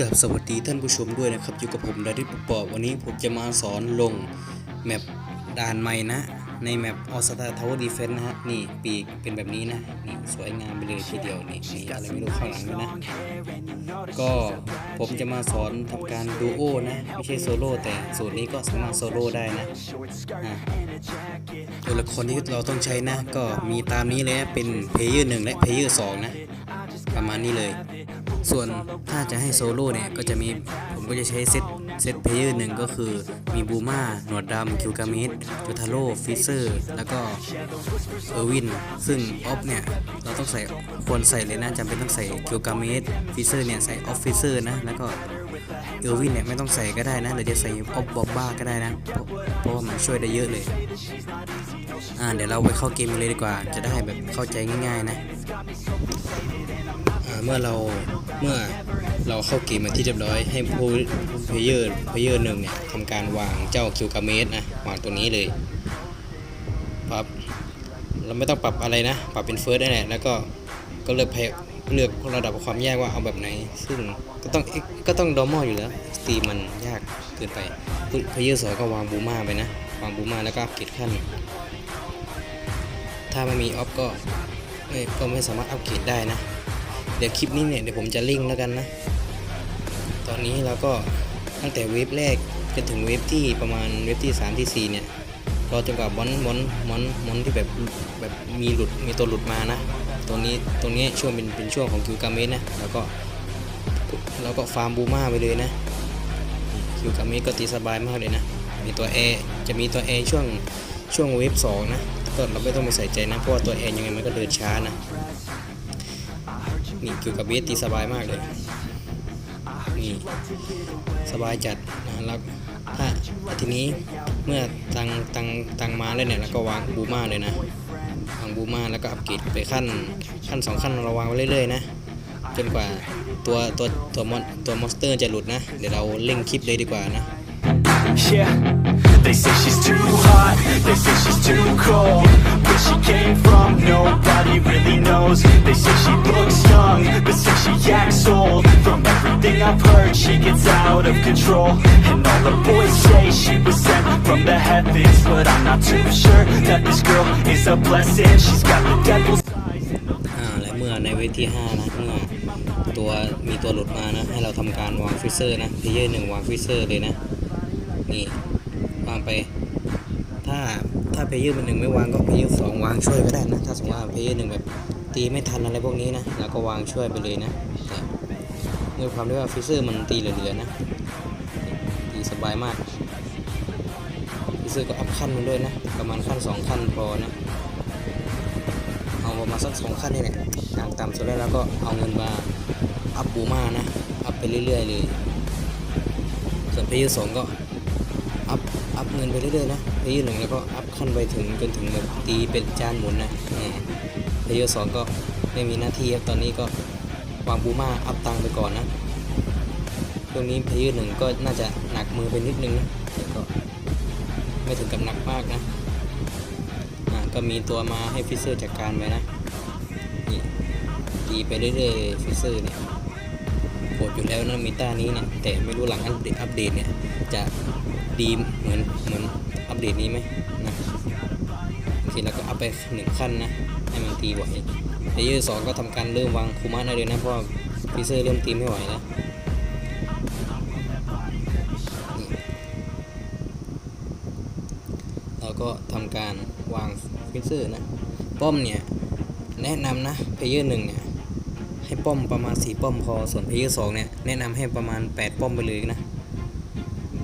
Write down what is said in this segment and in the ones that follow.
กับสวัสดีท่านผู้ชมด้วยนะครับ อยู่กับผมดาริปปอบวันนี้ผมจะมาสอนลงแมปด่านใหม่นะ ในแมปออสตาทาวเวอร์ดีเฟนนะฮะนี่ปีกเป็นแบบนี้นะนี่สวยงามไปเลยทีเดียวนี่นี่อะไรไม่รู้ข้างหลังด้วยนะ ก็ผมจะมาสอนทำการดูโอนะ ไม่ใช่โซโล่แต่สูตรนี้ก็สามารถโซโล่ได้นะอะตัวละครที่เราต้องใช้นะ ก็มีตามนี้เลยนะเป็นเพลเยอร์หนึ่งและเพลเยอร์สองนะ ประมาณนี้เลย ส่วนถ้าจะให้โซโล่เนี่ยก็จะมีผมก็จะใช้เซตเซตเพลเยอร์หนึ่งก็คือมีบูมาหนวดดำคิวกามิสจูทาโร่ฟิเซอร์ แล้วก็เออร์วิน ซึ่งออฟเนี่ย เราต้องใส่ควรใส่เลยนะจำเป็นต้องใส่คิวกามิสฟิเซอร์เนี่ย ใส่ออฟฟิเซอร์นะ แล้วก็เออร์วินเนี่ย ไม่ต้องใส่ก็ได้นะหรือจะใส่ออฟบอบบ้าก็ได้นะ เพราะเพราะว่ามันช่วยได้เยอะเลย อ่าเดี๋ยวเราไปเข้าเกมเลยดีกว่า จะได้แบบเข้าใจง่ายๆนะ เมื่อเราเมื่อเราเข้าเกมมาที่เรียบร้อยให้ผู้เพลเยอร์เพลเยอร์หนึ่งเนี่ยทำการวางเจ้าคิวกาเมสนะวางตัวนี้เลยปรับเราไม่ต้องปรับอะไรนะ ปรับเป็นเฟิร์สได้แหละแล้วก็ก็เลือกเลือกระดับความยากว่าเอาแบบไหน ซึ่งก็ต้องก็ต้องดอมออยู่แล้วตีมันยากเกินไปเพลเยอร์สองก็วางบูมาไปนะ วางบูมาแล้วก็อัพเกรดขั้น ถ้าไม่มีออฟก็ไม่ก็ไม่สามารถอัพเกรดได้นะ เดี๋ยวคลิปนี้เนี่ยเดี๋ยวผมจะลิงก์แล้วกันนะ ตอนนี้เราก็ตั้งแต่เวฟแรกจนถึงเวฟที่ประมาณเวฟที่ 3 ที่ 4 เนี่ยรอจนกว่ามอนมอนมอนมอนที่แบบแบบมีหลุดมีตัวหลุดมานะตัวนี้ตัวนี้ช่วงเป็นเป็นช่วงของคิวกาเมสนะแล้วก็แล้วก็ฟาร์มบูมาไปเลยนะคิวกาเมสก็ตีสบายมากเลยนะ มีตัว A จะมีตัว A ช่วงช่วงเวฟ2นะก็เราไม่ต้องไปใส่ใจนะเพราะว่าตัว A ยังไงมันก็เดินช้านะ นี่เกี่ยวกับเบสตีสบายมากเลยนี่สบายจัดนะแล้วถ้าทีนี้เมื่อตังตังตังมาแล้วเนี่ยแล้วก็วางบูมาเลยนะวางบูมาแล้วก็อัปเกรดไปขั้นขั้นสองขั้นเราวางไว้เรื่อยๆนะจนกว่าตัวตัวตัวมอนตัวมอนสเตอร์จะหลุดนะ เดี๋ยวเราเร่งคลิปเลยดีกว่านะ Yeah, they say she's too hot, they say she's too cold. Where she came from, nobody really knows. They say she looks young, but say she acts old. From everything I've heard, she gets out of control. And all the boys say she was sent from the heavens. But I'm not too sure that this girl is a blessing. She's got the devil's eyes และเมื่อในเวทที่5นะเมื่อตัวมีตัวหลุดมานะ ให้เราทำการวางฟิเซอร์นะเพเยอร์หนึ่งวางฟิเซอร์เลยนะ นี่วางไป ถ้าถ้าเพลเยอร์มันหนึ่งไม่วางก็เพลเยอร์สองวางช่วยก็ได้นะ ถ้าสมมติว่าเพลเยอร์หนึ่งแบบตีไม่ทันอะไรพวกนี้นะเราก็วางช่วยไปเลยนะแต่ด้วยความที่ว่าฟิเซอร์มันตีเหลือๆนะตีสบายมากฟิเซอร์ก็อัพขั้นมันด้วยนะ ประมาณขั้นสองขั้นพอนะเอาประมาณสักสองขั้นนี่แหละทางต่ำสุดแล้วเราก็เอาเงินมาอัพบูมานะอัพไปเรื่อยๆเลยส่วนเพย์ยูสองก็อัพอัพเงินไปเรื่อยๆนะ เพย์ยูหนึ่งแล้วก็อัพขั้นไปถึงจนถึงแบบตีเป็นจานหมุนนะเพย์ยูสองก็ไม่มีหน้าที่ครับตอนนี้ก็วางบูมาอัพตังไปก่อนนะช่วงนี้เพย์ยูหนึ่งก็น่าจะหนักมือไปนิดนึงนะแต่ก็ไม่ถึงกับหนักมากนะอ่าก็มีตัวมาให้ฟิเซอร์จัดการไปนะนี่ตีไปเรื่อยๆฟิเซอร์เนี่ยโหดอยู่แล้วนะมีต้านี้เนี่ยแต่ไม่รู้หลังอัปเดตเนี่ยจะดีเหมือนเหมือน ปเดตนี้ไหมนะโอเคแล้วก็อัพไปหนึ่งขั้นนะให้มันตีไหวเลเยอร์สองก็ทำการเริ่มวางคูมาได้เลยนะเพราะวิเซอร์เริ่มตีไม่ไหวแล้วนี่เราก็ทำการวางฟิเซอร์นะ ป้อมเนี่ย แนะนำนะเพลเยอร์หนึ่งเนี่ยให้ป้อมประมาณ 4 ป้อมพอ ส่วนเพลเยอร์สองเนี่ย แนะนำให้ประมาณ 8 ป้อมไปเลยนะ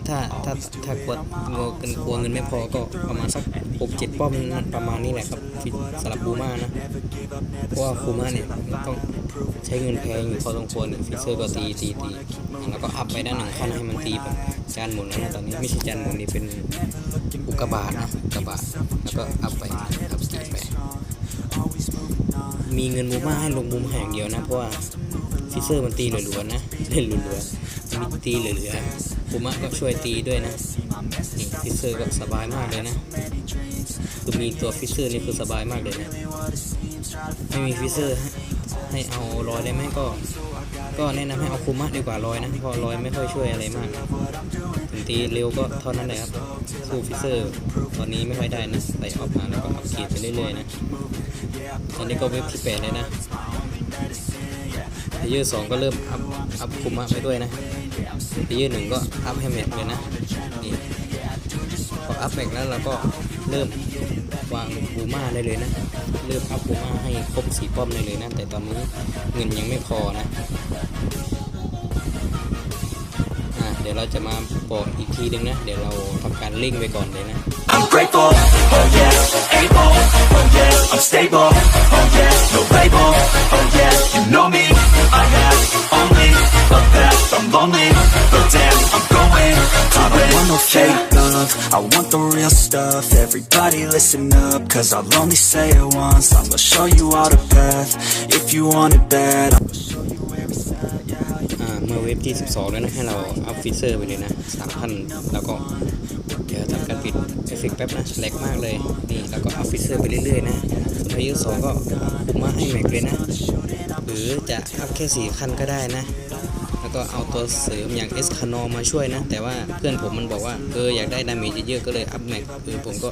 ถ้าถ้าถ้ากลัวงอกันกลัวเงินไม่พอก็ประมาณสัก6 7ป้อมนั่นประมาณนี้แหละครับฟิสำหรับบูมานะเพราะว่าบูมาเนี่ยต้องใช้เงินแพงอยู่พอสมควรเนี่ยฟิเซอร์ก็ตีตีตีแล้วก็อัพไปด้านหนึ่งขั้นให้มันตีแบบจานหมุนแล้วนะตอนนี้ไม่ใช่จานหมุนนี่เป็นอุกกาบาตนะอุกกาบาตแล้วก็อัพไปอัพสีไปมีเงินมูมาให้ลงมุมแห่งเดียวนะเพราะว่าฟิเซอร์มันตีเหลือๆนะเล่นเหลือๆมันตีเหลือๆ มูมาก็ช่วยตีด้วยนะนี่ฟิเซอร์ก็สบายมากเลยนะคือมีตัวฟิเซอร์นี่คือสบายมากเลยนะไม่มีฟิเซอร์ให้ให้เอารอยได้ไหมก็ ก็แนะนำให้เอาคุมะดีกว่าลอยนะเพราะลอยไม่ค่อยช่วยอะไรมากนะถึงตีเร็วก็เท่านั้นแหละครับสู้ฟิเซอร์ตอนนี้ไม่ค่อยได้นะไปออกมาแล้วก็อัพเกรดไปเรื่อยๆนะตอนนี้ก็เว็บที่แปดเลยนะ เพเยอร์สองก็เริ่มอัพอัพคุมะไปด้วยนะเพเยอร์หนึ่งก็อัพให้แมทเลยนะนี่พออัพแมทแล้วเราก็เริ่มวางบูมาได้เลยนะ เริ่มอัพบูมาให้ครบสีป้อมได้เลยนะ แต่ตอนนี้เงินยังไม่พอนะอะเดี๋ยวเราจะมาบอกอีกทีนึงนะ เดี๋ยวเราทำการเร่งไปก่อนเลยนะ I'm grateful, oh yeah, able, oh yeah, I'm stable, oh yeah, no label, oh yeah, you know me, I have only a path, I'm lonely, but damn, I'm going to I don't want no fake love, I want the real stuff, everybody listen up, cause I'll only say it once, I'ma show you all the path, if you want it bad, I'ma show you where it's at, yeah, อ่าเมื่อเว็บที่ 12 แล้วนะ ให้เราอัพฟิเซอร์ไปเลยนะ3,000แล้วก็เดี๋ยวทำการปิดเอ ฟเฟกแป๊บนะแหลกมากเลย นี่แล้วก็เอัพฟิเซอร์ไปเรื่อยๆนะส่วนเพลเยอร์สองก็คุมมาให้แม็กเลยนะ หรือจะอัพแค่ 4 ขั้นก็ได้นะ แล้วก็เอาตัวเสริมอย่างเอสคานอมาช่วยนะ แต่ว่าเพื่อนผมมันบอกว่าเอออยากได้ดาเมจเยอะๆก็เลยอัพแม็กเออผมก็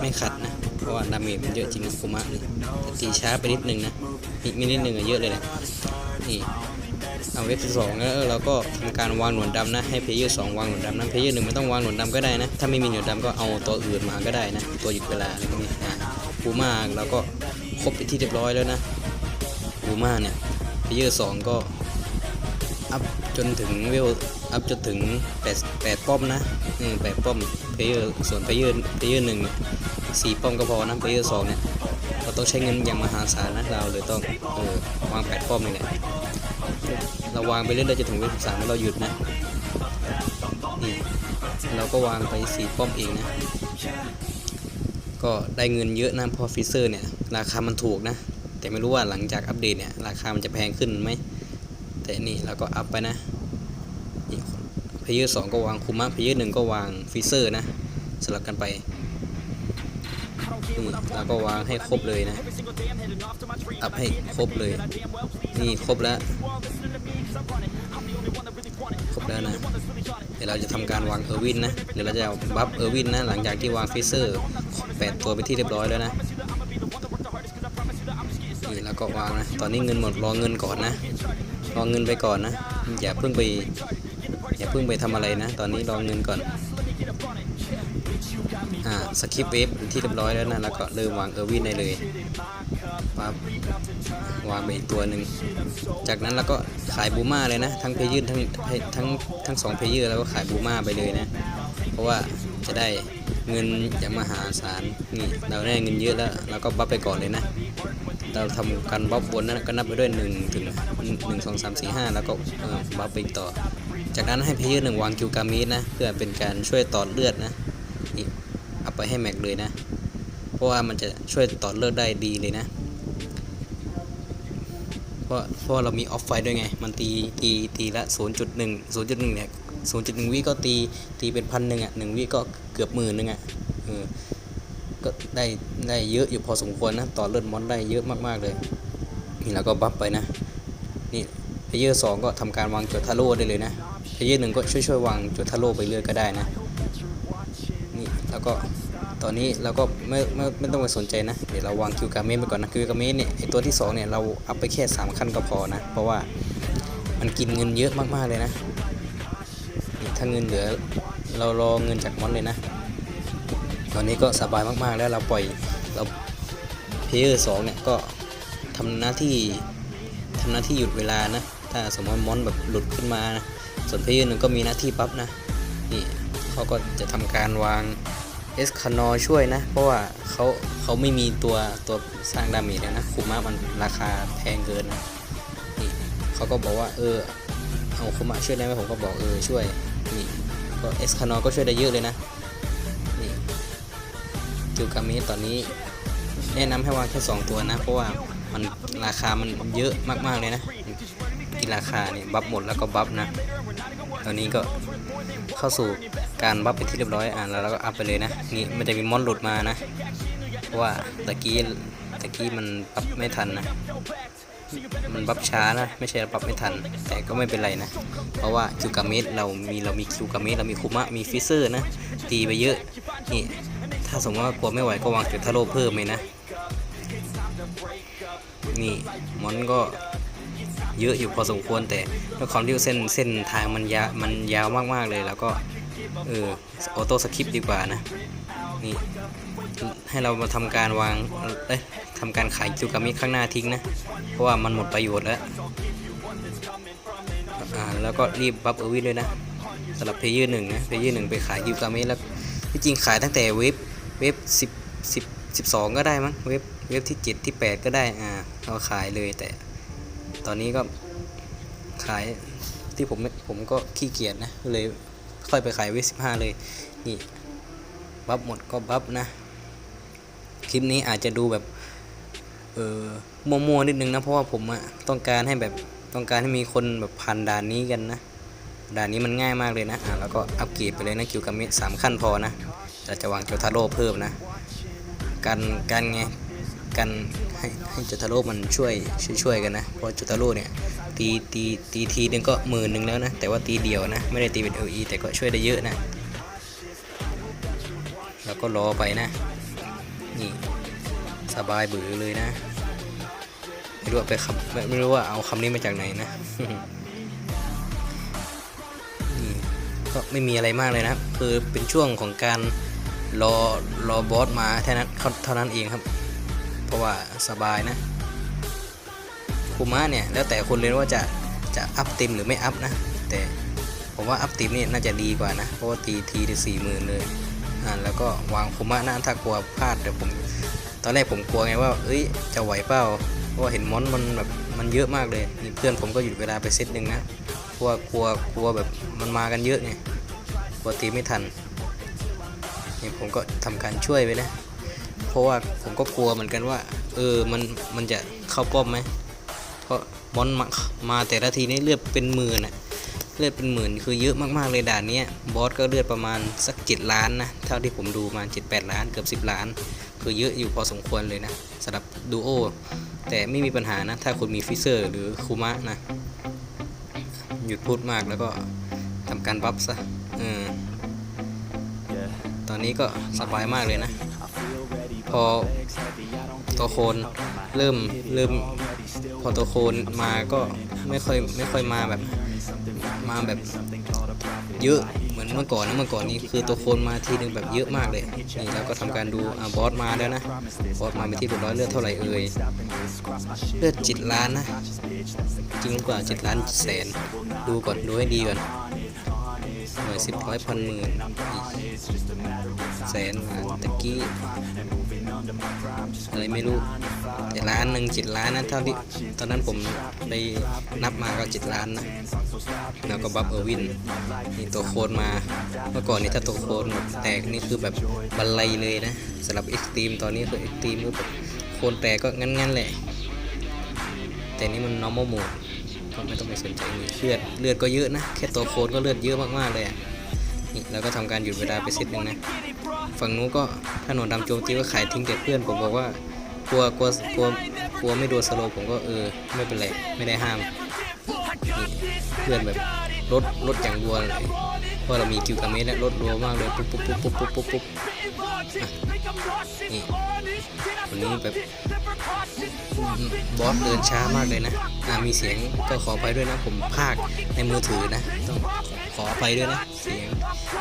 ไม่ขัดนะ เพราะว่าดาเมจมันเยอะจริงนะคุมะนี่ต่ตีช้าไปนิดนึงนะมีมีนิดนึงอะเยอะเลยแหละนี่ เอาเว็บที่สองแล้วเราก็ทำการวางหนวดดำนะให้เพลเยอร์สองวางหนวดดำนะเพลเยอร์หนึ่งไม่ต้องวางหนวดดำก็ได้นะถ้าไม่มีหนวดดำก็เอาตัวอื่นมาก็ได้นะตัวหยุดเวลาอะไรพวกนี้อะปูมาเราก็ครบไปที่เรียบร้อยแล้วนะปูมาเนี่ยเพลเยอร์สองก็อัพจนถึงเวลอัพจนถึงแปดแปดป้อมนะอืมแปดป้อมเพลเยอร์ส่วนเพลเยอร์เพลเยอร์หนึ่งสี่ป้อมก็พอนะเพลเยอร์สองเนี่ยเราต้องใช้เงินอย่างมหาศาลนะเราเลยต้องเออวางแปดป้อมนี่แหละ เราวางไปเรื่อยๆจะถึงเวฟสามแล้วเราหยุดนะนี่เราก็วางไปสี่ป้อมเองนะ ก็ได้เงินเยอะนะเพอฟิเซอร์เนี่ย ราคามันถูกนะ แต่ไม่รู้ว่าหลังจากอัปเดตเนี่ย ราคามันจะแพงขึ้นไหม แต่นี่เราก็อัพไปนะนี่เพเยอร์สองก็วางคุมะเพเยอร์หนึ่งก็วางฟิเซอร์นะสลับกันไป นี่เราก็วางให้ครบเลยนะอัพให้ครบเลย นี่ครบแล้ว ครบแล้วนะ เดี๋ยวเราจะทำการวางเออร์วินนะ เดี๋ยวเราจะเอาบัฟเออร์วินนะ หลังจากที่วางฟิเซอร์แปดตัวไปที่เรียบร้อยแล้วนะนี่แล้วก็วางนะ ตอนนี้เงินหมดรอเงินก่อนนะ รอเงินไปก่อนนะ อย่าเพิ่งไป อย่าเพิ่งไปทำอะไรนะ ตอนนี้รอเงินก่อนาสคริปเวฟเป็นที่เรียบร้อยแล้วนะ แล้วก็เริ่มวางเออร์วินได้เลยปั๊บวางไปอีกตัวหนึ่ง จากนั้นเราก็ขายบูม่าเลยนะ ทั้งเพย์ยืนทั้งทั้งทั้งสองเพย์ยืนแล้วก็ขายบูม่าไปเลยนะ เพราะว่าจะได้เงินอย่างมหาศาลนี่เราได้เงินเยอะแล้วเราก็บัฟไปก่อนเลยนะ เราทำการบัฟบนนั้นก็นับไปด้วย1ถึง1 2 3 4 5 แล้วก็เออบัฟไปต่อ จากนั้นให้เพย์ยืนหนึ่งวางคิวกามิสนะ เพื่อเป็นการช่วยต่อเลือดนะ เอาไปให้แม็กเลยนะ เพราะว่ามันจะช่วยต่อเลือดได้ดีเลยนะ เพราะเพราะเรามีออฟไฟด้วยไง มันตีตีตีละ 0.1 0.1เนี่ย0.1 วิก็ตีตีเป็นพันหนึ่งอะหนึ่งวิก็เกือบหมื่นหนึ่งอะเออก็ได้ได้เยอะอยู่พอสมควรนะต่อเลือดมอนได้เยอะมากๆเลย นี่แล้วก็บัฟไปนะ นี่เพเยอร์สองก็ทำการวางจุดทาโร่ได้เลยนะเพเยอร์หนึ่งก็ช่วยช่วยๆวางจุดทาโร่ไปเรื่อยก็ได้นะ ก็ตอนนี้เราก็ไม่ไม่ไม่ต้องไปสนใจนะ เดี๋ยวเราวางคิวการเมนไปก่อนนะคิวการเมนเนี่ยไอตัวที่สองเนี่ยเราอัพไปแค่สามขั้นก็พอนะ เพราะว่ามันกินเงินเยอะมากๆเลยนะถ้าเงินเหลือเรารอเงินจากมอนเลยนะ ตอนนี้ก็สบายมากๆแล้วเราปล่อยเราเพเยอร์สองเนี่ยก็ทำหน้าที่ทำหน้าที่หยุดเวลานะ ถ้าสมมติมอนแบบหลุดขึ้นมานะส่วนเพเยอร์หนึ่งก็มีหน้าที่ปั๊บนะนี่เขาก็จะทำการวาง เอสคานอช่วยนะ เพราะว่าเขาเขาไม่มีตัวตัวสร้างดาเมจแล้วนะคูมามันราคาแพงเกินนะนี่เขาก็บอกว่าเออเอาคูมาช่วยได้ไหมผมก็บอกเออช่วยนี่ก็เอสคานอก็ช่วยได้เยอะเลยนะนี่จูกามิตอนนี้แนะนำให้วางแค่2ตัวนะ เพราะว่ามันราคามันเยอะมากๆเลยนะที่ราคาเนี่ยบัฟหมดแล้วก็บัฟนะตอนนี้ก็เข้าสู่ การบัฟเป็นที่เรียบร้อยอ่าแล้วเราก็อัพไปเลยนะนี่มันจะมีมอนหลุดมานะเพราะว่าตะกี้ตะกี้มันอัพไม่ทันนะมันบัฟช้านะไม่ใช่บัฟไม่ทัน แต่ก็ไม่เป็นไรนะ เพราะว่าคิวกาเมสเรามีเรามีคิวกาเมสเรามีคุมะมีฟิเซอร์นะตีไปเยอะนี่ถ้าสมมติว่ากลัวไม่ไหวก็วางจุดทาโร่เพิ่มเลยนะ นี่มอนก็เยอะอยู่พอสมควรแต่ด้วยความที่เส้นเส้นทางมันยามันยาวมากๆเลยแล้วก็ เออออโต้สคริปดีกว่านะ นี่ ให้เรามาทำการวาง เอ้ยทำการขายคิวกามิข้างหน้าทิ้งนะ เพราะว่ามันหมดประโยชน์แล้ว อ่า แล้วก็รีบบัฟเออร์วินด้วยนะสำหรับเพย์ยอร์หนึ่งนะ เพย์ยอร์หนึ่งไปขายคิวกามิแล้ว ที่จริงขายตั้งแต่เว็บ เว็บสิบสิบสิบสองก็ได้มั้ง เว็บ เว็บที่เจ็ดที่แปดก็ได้ อ่า เราขายเลยแต่ ตอนนี้ก็ขายที่ผมผมก็ขี้เกียจนะเลย ค่อยไปขายเว็บสิบห้าเลย นี่บัฟหมดก็บัฟนะ คลิปนี้อาจจะดูแบบ เออมัวๆนิดนึงนะ เพราะว่าผมอะต้องการให้แบบต้องการให้มีคนแบบผ่านด่านนี้กันนะ ด่านนี้มันง่ายมากเลยนะ อ่าแล้วก็อัปเกรดไปเลยนะคิวกามิสามขั้นพอนะแต่จะวางโจทาโร่เพิ่มนะกันกันไงกันให้ให้โจทาโร่มันช่วยช่วยช่วยกันนะเพราะโจทาโร่เนี่ย ตีตีตีทีนึงก็หมื่นหนึ่งแล้วนะ แต่ว่าตีเดียวนะ ไม่ได้ตีเป็น LE แต่ก็ช่วยได้เยอะนะ แล้วก็รอไปนะ นี่ สบายบือเลยนะ ไม่รู้ว่าไปคำไม่ไม่รู้ว่าเอาคำนี้มาจากไหนนะนี่ก็ไม่มีอะไรมากเลยนะครับ คือเป็นช่วงของการรอรอบอสมาเท่านั้นเท่านั้นเองครับ เพราะว่าสบายนะ คูมะเนี่ยแล้วแต่คนเลยว่าจะจะอัพเต็มหรือไม่อัพนะ แต่ผมว่าอัพเต็มนี่น่าจะดีกว่านะ เพราะว่าตีทีได้สี่หมื่นเลยอ่าแล้วก็วางคูมะนะถ้ากลัวพลาดเดี๋ยวผม ตอนแรกผมกลัวไงว่า เอ้ยจะไหวเปล่าเพราะเห็นมอนมันแบบมันเยอะมากเลยเพื่อนผมก็หยุดเวลาไปเซตหนึ่งนะเพราะว่ากลัวกลัวแบบมันมากันเยอะไงกลัวตีไม่ทันนี่ผมก็ทำการช่วยไปนะ เพราะว่าผมก็กลัวเหมือนกันว่า เออมันมันจะเข้าป้อมไหม เพราะมอนมามาแต่ละทีนี่เลือดเป็นหมื่นอะเลือดเป็นหมื่นคือเยอะมากๆเลยด่านนี้บอสก็เลือดประมาณสักเจ็ดล้านนะเท่าที่ผมดูมาเจ็ดแปดล้านเกือบสิบล้าน คือเยอะอยู่พอสมควรเลยนะสำหรับดูโอแต่ไม่มีปัญหานะ ถ้าคุณมีฟิเซอร์หรือคูมะนะ หยุดพูดมากแล้วก็ทำการบัฟซะเออตอนนี้ก็สบายมากเลยนะ พอตัวโคนเริ่มเริ่ม พอตัวโคนมาก็ไม่ค่อยไม่ค่อยมาแบบมาแบบเยอะเหมือนเมื่อก่อนนะเมื่อก่อนนี้คือตัวโคนมาทีนึงแบบเยอะมากเลยนี่เราก็ทำการดูอ่าบอสมาแล้วนะบอสมาไปนที่เรียบร้อยเลือดเท่าไหร่เอ่ยเลือดจิตล้านนะจริงกว่าจิตล้านแสน ดูก่อนดูให้ดีก่อนหน่วยสิบร้อยพันหมื่นแสนตะกี้ อะไรไม่รู้แต่ล้านหนึ่งจิตล้านนะเท่าที่ตอนนั้นผมได้นับมาก็จิตล้านนะแล้วก็บัฟเออร์วินนี่ตัวโคนมา เมื่อก่อนนี่ถ้าตัวโคนแบบแตกนี่คือแบบบันไลเลยนะสำหรับเอ็กซ์ตรีมตอนนี้คือเอ็กซ์ตรีมก็แบบโคนแตกก็งั้นๆแหละ แต่นี่มัน normal mode ก็ไม่ต้องไปสนใจนี่เลือดเลือดก็เยอะนะ แค่ตัวโคนก็เลือดเยอะมากๆเลยอะนี่แล้วก็ทำการหยุดเวลาไปเซตหนึ่งนะ ฝั่งนู้นก็ถนนดำโจมตีก็ขายทิ้งแต่เพื่อนผมบอกว่ากลัวกลัวกลัวกลัวไม่โดนสโลผมก็เออไม่เป็นไรไม่ได้ห้ามเพื่อนแบบลดลดอย่างรัวเลยเพราะเรามีคิวกาเมสแล้วลดรัวมากเลยปุ๊บปุ๊บปุ๊บปุ๊บปุ๊บปุ๊บปุ๊บนี่วันนี้แบบบอสเดินช้ามากเลยนะอ่ามีเสียงก็ขอไปด้วยนะ ผมพากในมือถือนะ ต้องขอไปด้วยนะ เสียง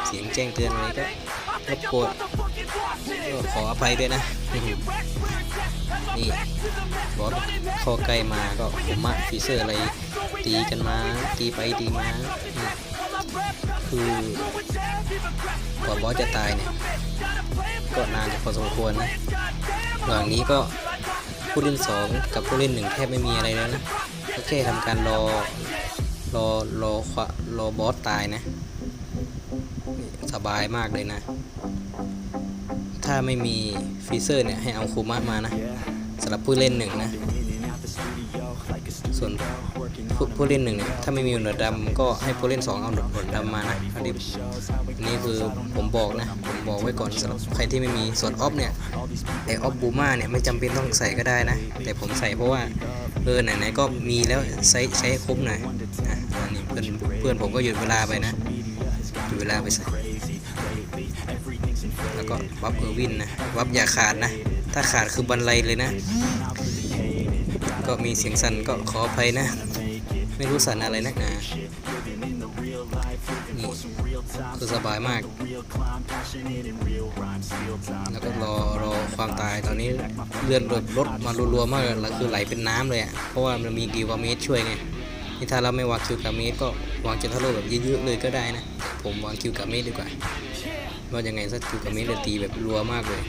เสียงแจ้งเตือนอะไรก็ รบกวนก็ขออภัยด้วยนะ นี่บอสเข้าใกล้มาก็ผมมะฟีเซอร์อะไร ตีกันมา ตีไปตีมา คือกว่าบอสจะตายเนี่ย ก็นานพอสมควรนะหลังนี้ก็ผู้เล่นสองกับผู้เล่นหนึ่งแทบไม่มีอะไรแล้วนะก็แค่ทำการรอรอรอรอบอสตายนะ สบายมากเลยนะ ถ้าไม่มีฟีเซอร์เนี่ย ให้เอาคูมะมานะสำหรับผู้เล่นหนึ่งนะ ส่วนผู้ผู้เล่นหนึ่งเนี่ย ถ้าไม่มีหนวดดำก็ให้ผู้เล่นสองเอาหนวดดำมานะอันนี้อันนี้คือผมบอกนะ ผมบอกไว้ก่อนสำหรับใครที่ไม่มีส่วนออฟเนี่ยไอออฟบูมาเนี่ยไม่จำเป็นต้องใส่ก็ได้นะ แต่ผมใส่เพราะว่าเออไหนๆก็มีแล้วใช้ใช้คุ้มหน่อยนะอันนี้เพื่อนเพื่อนผมก็หยุดเวลาไปนะหยุดเวลาไปใส่ แล้วก็วับเออร์วินนะวับอย่าขาดนะ ถ้าขาดคือบันไลเลยนะ ก็มีเสียงสั่นก็ขออภัยนะ ไม่รู้สั่นอะไรนักหนานี่คือสบายมาก แล้วก็รอรอความตายตอนนี้เลื่อดลดลดมารัวๆมากแล้วคือไหลเป็นน้ำเลยอะ เพราะว่ามันมีกิวกาเมสช่วยไง นี่ถ้าเราไม่วางคิวกาเมสก็วางเจนทาโร่แบบเยอะๆเลยก็ได้นะ ผมวางคิวกาเมสดีกว่า ว่ายังไงสักคิวกาเมสเลยตีแบบรัวมากเลย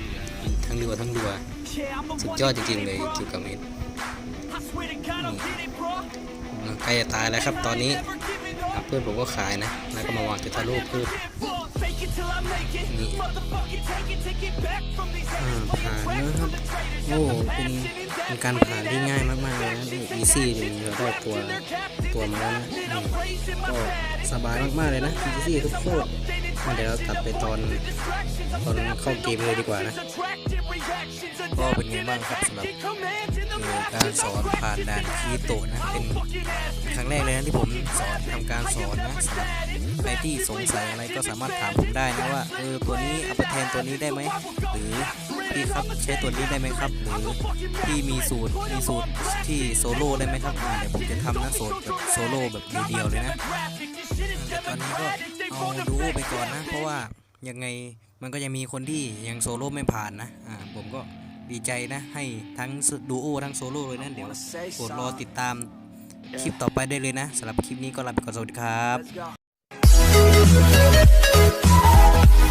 ทั้งรัวทั้งรัว สุดยอดจริงๆเลยคิวกาเมสใกล้จะตายแล้วครับตอนนี้อะเพื่อนผมก็ขายนะ แล้วก็มาวางเจนทาโร่เพิ่มนี่อ่าผ่านนะครับโอ้เป็นเป็นการผ่านที่ง่ายมากๆเลยนะอีซี่เลยเราได้ตัวตัวมาแล้วนะอืมก็สบายมากๆเลยนะอีซี่ทุกโคตรอะ เดี๋ยวตัดไปตอนตอนเข้าเกมเลยดีกว่านะ ก็เป็นไงบ้างครับสำหรับการสอนผ่านด่านคีโตะนะ เป็นครั้งแรกเลยนะที่ผมสอนทำการสอนนะสำหรับใครที่สงสัยอะไรก็สามารถถามผมได้นะว่าเออตัวนี้เอาไปแทนตัวนี้ได้ไหมหรือ พี่ครับใช้ตัวนี้ได้ไหมครับหรือพี่มีสูตรมีสูตรที่โซโล่ได้ไหมครับอ่าเดี๋ยวผมจะทำนะสูตรแบบโซโล่แบบเดียวเลยนะแต่ตอนนี้ก็เอาดูไปก่อนนะ เพราะว่ายังไงมันก็ยังมีคนที่ยังโซโล่ไม่ผ่านนะอ่าผมก็ดีใจนะให้ทั้งดูโอทั้งโซโล่เลยนะเดี๋ยวกดรอติดตามคลิปต่อไปได้เลยนะสำหรับคลิปนี้ก็ลาไปก่อนสวัสดีครับ